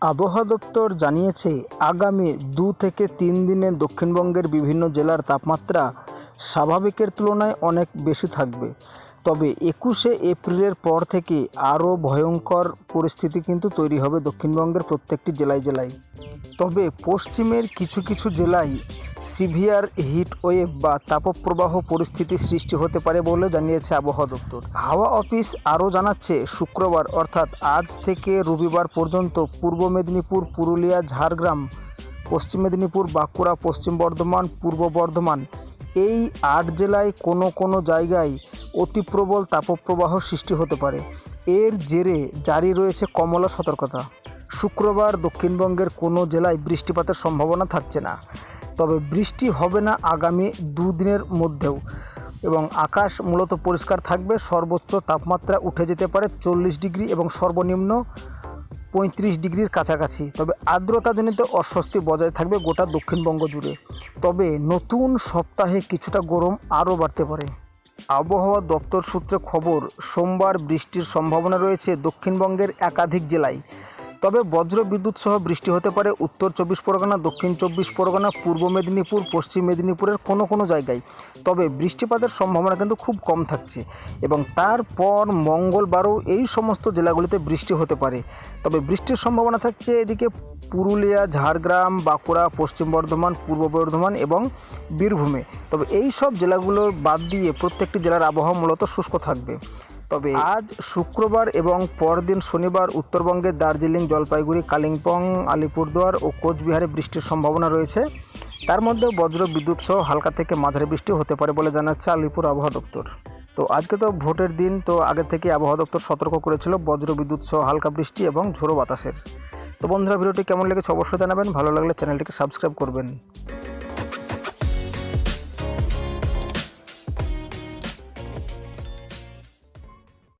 আবহাওয়া দপ্তর জানিয়েছে, আগামী দু থেকে তিন দিনে দক্ষিণবঙ্গের বিভিন্ন জেলার তাপমাত্রা স্বাভাবিকের তুলনায় অনেক বেশি থাকবে। তবে একুশে এপ্রিলের পর থেকে আরও ভয়ঙ্কর পরিস্থিতি কিন্তু তৈরি হবে দক্ষিণবঙ্গের প্রত্যেকটি জেলায় জেলায়। তবে পশ্চিমের কিছু কিছু জেলায় সিভিয়ার হিট ওয়েভ বা তাপপ্রবাহ পরিস্থিতির সৃষ্টি হতে পারে বলে জানিয়েছে আবহাওয়া দপ্তর। হাওয়া অফিস আরও জানাচ্ছে, শুক্রবার অর্থাৎ আজ থেকে রবিবার পর্যন্ত পূর্ব মেদিনীপুর, পুরুলিয়া, ঝাড়গ্রাম, পশ্চিম মেদিনীপুর, বাঁকুড়া, পশ্চিম বর্ধমান, পূর্ব বর্ধমান এই আট জেলায় কোনো কোনো জায়গায় অতিপ্রবল তাপপ্রবাহ সৃষ্টি হতে পারে। এর জেরে জারি রয়েছে কমলা সতর্কতা। শুক্রবার দক্ষিণবঙ্গের কোনো জেলায় বৃষ্টিপাতের সম্ভাবনা থাকছে না। তবে বৃষ্টি হবে না আগামী দুদিনের মধ্যেও এবং আকাশ মূলত পরিষ্কার থাকবে, সর্বোচ্চ তাপমাত্রা উঠে যেতে পারে চল্লিশ ডিগ্রি এবং সর্বনিম্ন পঁয়ত্রিশ ডিগ্রির কাছাকাছি। তবে আর্দ্রতাজনিত অস্বস্তি বজায় থাকবে গোটা দক্ষিণবঙ্গ জুড়ে। তবে নতুন সপ্তাহে কিছুটা গরম আরও বাড়তে পারে। আবহাওয়া দপ্তর সূত্রে খবর, সোমবার বৃষ্টির সম্ভাবনা রয়েছে দক্ষিণবঙ্গের একাধিক জেলায়। তবে বজ্র বিদ্যুৎ সহ বৃষ্টি হতে পারে উত্তর চব্বিশ পরগনা, দক্ষিণ চব্বিশ পরগনা, পূর্ব মেদিনীপুর, পশ্চিম মেদিনীপুরের কোনো কোনো জায়গায়। তবে বৃষ্টিপাতের সম্ভাবনা কিন্তু খুব কম থাকছে এবং তারপর মঙ্গলবারও এই সমস্ত জেলাগুলিতে বৃষ্টি হতে পারে। তবে বৃষ্টির সম্ভাবনা থাকছে এদিকে পুরুলিয়া, ঝাড়গ্রাম, বাঁকুড়া, পশ্চিম বর্ধমান, পূর্ব বর্ধমান এবং বীরভূমে। তবে এই সব জেলাগুলোর বাদ দিয়ে প্রত্যেকটি জেলার আবহাওয়া মূলত শুষ্ক থাকবে। তবে আজ শুক্রবার এবং পরদিন শনিবার উত্তরবঙ্গের দার্জিলিং, জলপাইগুড়ি, কালিম্পং, আলিপুরদুয়ার ও কোচবিহারে বৃষ্টির সম্ভাবনা রয়েছে। তার মধ্যে বজ্র বিদ্যুৎ সহ হালকা থেকে মাঝারি বৃষ্টি হতে পারে বলে জানাচ্ছে আলিপুর আবহাওয়া দপ্তর। তো আজকে তো ভোটের দিন, তো আগে থেকে আবহাওয়া দপ্তর সতর্ক করেছিল বজ্র বিদ্যুৎ সহ হালকা বৃষ্টি এবং ঝোড়ো বাতাসের। তো বন্ধুরা, ভিডিওটি কেমন লেগেছে অবশ্যই জানাবেন। ভালো লাগলে চ্যানেলটিকে সাবস্ক্রাইব করবেন।